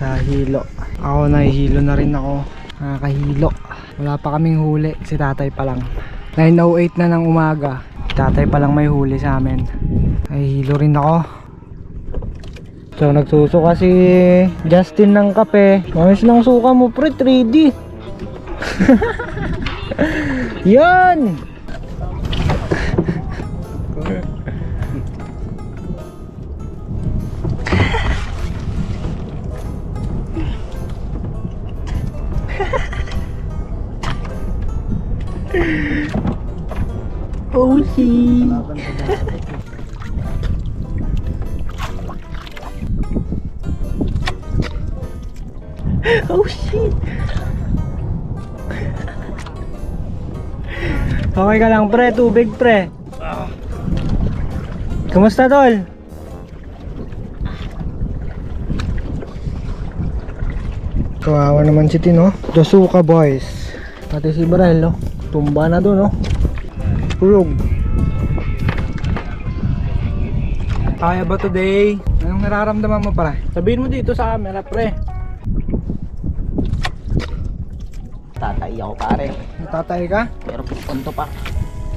sa hilo. Ako nahihilo na rin ako. Nakakahilo. Wala pa kaming huli. Si tatay pa lang. 9.08 na ng umaga. Tatay pa lang may huli sa amin. Nahihilo rin ako. So nagsusuka si Justin ng kape. Ayos ng suka mo pre, 3D. Yan! Oh shit! oh! Okay ka lang pre, tubig pre. Kumusta tol? Kawawa naman si Tino. Josuka boys. Pati si Barel, no? Tumba na doon, no? Tulog. Kaya ba today? Anong nararamdaman mo para? Sabihin mo dito sa camera, pre. Tatay ako pare. Natatay ka? Pero pupunto pa.